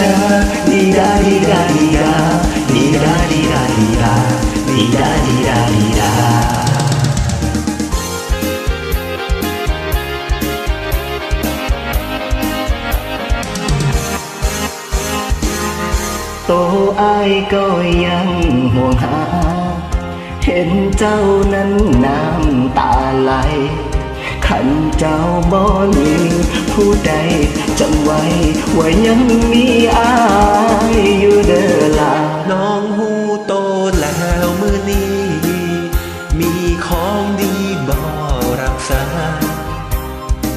อดีดาดีดาดีดาดีดาดีดาดีดาดีดาดีดาดีดาโตอายก็ยังห่วงหา เห็นเจ้านั้นน้ำตาไหล ขันเจ้าบ่มีผู้ใดจำไว้ว่ายังมีอายอยู่เด้อล่ะน้องหูโตแล้วมือนี้ มีของดีบ่รักษา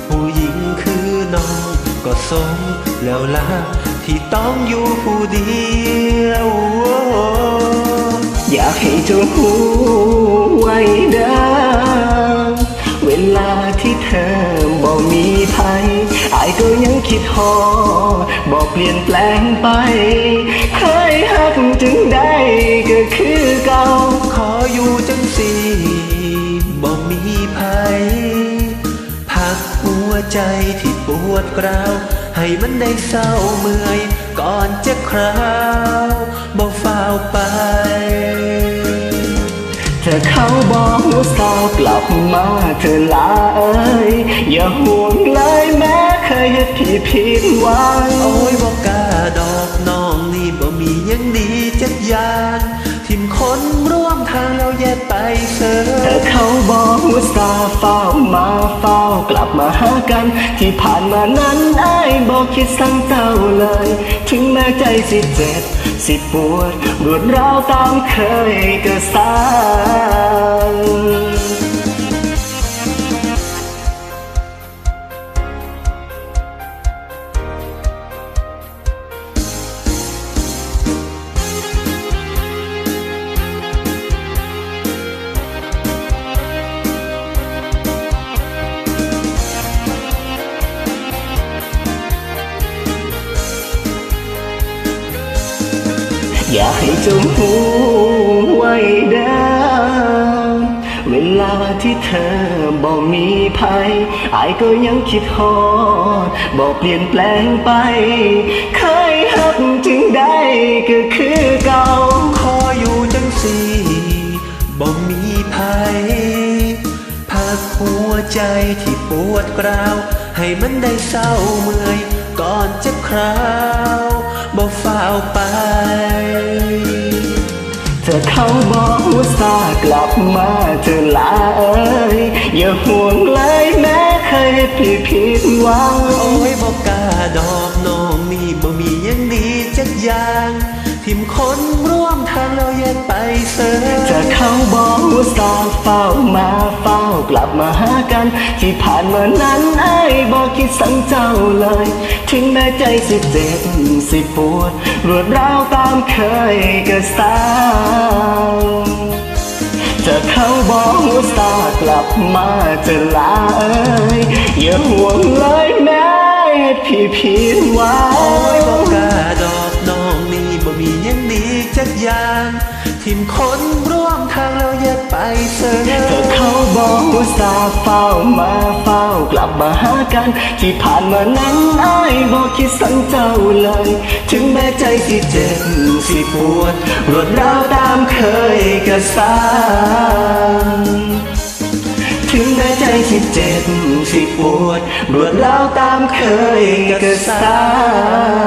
ผู้หญิงคือน้องก็สมแล้วล่ะที่ต้องอยู่ผู้เดียว อยากให้เจ้าหูไว้เด้ ยังคิดฮอดบ่เปลี่ยนแปลงไป เคยหักจึงได้ก็คือเก่า ขออยู่จังสีบ่มีภัยพักหัวใจที่ปวดกร้าว ให้มันได้เศร้าเมื่อย ก่อนจะคราวบ่ฝ้าไปเธอเขาบอกว่าสาวกลับมาเธอลาเอ้ยอย่าห่วงเลยแม้ ยเห็นพี่ผิดหวังโอ้ยบอกกล้าดอกน้องนี่บ่มีหยังดีจักอย่างทิมคนร่วมทางเราแยกไปเสยแต่เขาบอกว่าสาวเฝ้ามาเฝ้ากลับมาหากัน ที่ผ่านมานั้นไอ้ายบอกคิดสั่งเจ้าเลย ถึงแม้ใจสิเจ็บสิปวดรวดร้าวตามเคยก็สร้าง อยากให้จงหูไว้เด้อเวลาที่เธอบอกมีภัยอายก็ยังคิดฮอดบอกเปลี่ยนแปลงไป เคยหักจึงได้ก็คือเก่าขออยู่จังสีบ่มีภัยพักหัวใจที่ปวดกร้าว ให้มันได้เศร้าเมื่อยก่อนจะคราวบ่ฝ้าไป เขาบอกว่าซากลับมาเธอลาเอ้ยอย่าห่วงเลยแม้เคยผิดผิดหวังโอ้ยบอกกาดอกน้องนี่บ่มียังดีจักอย่างทิมคนร เราแยกไปเสยจะเขาบอกว่าสาวเฝ้ามาเฝ้ากลับมาหากัน ที่ผ่านมานั้นไอ้บอกคิดสังเจ้าเลย ถึงแม้ใจสิเจ็บสิปวด รวดร้าวตามเคยก็สางจะเขาบอกว่าสากลับมาจะลาเอ้ยอย่าห่วงเลยแม้พี่ผิดหวัโอ้ยบอกกาดอ ยางทิมคนร่วมทางเราแยกไปเสยแต่เขาบอกว่าสาเฝ้ามาเฝ้ากลับมาหากัน ที่ผ่านมานั้นไอ้บอกคิดสั่งเจ้าเลย ถึงแม้ใจสิเจ็บสิปวดรวดร้าวตามเคยก็สร้างถึงแม้ใจสิเจ็บสิปวดรวดร้าวตามเคยก็สร้าง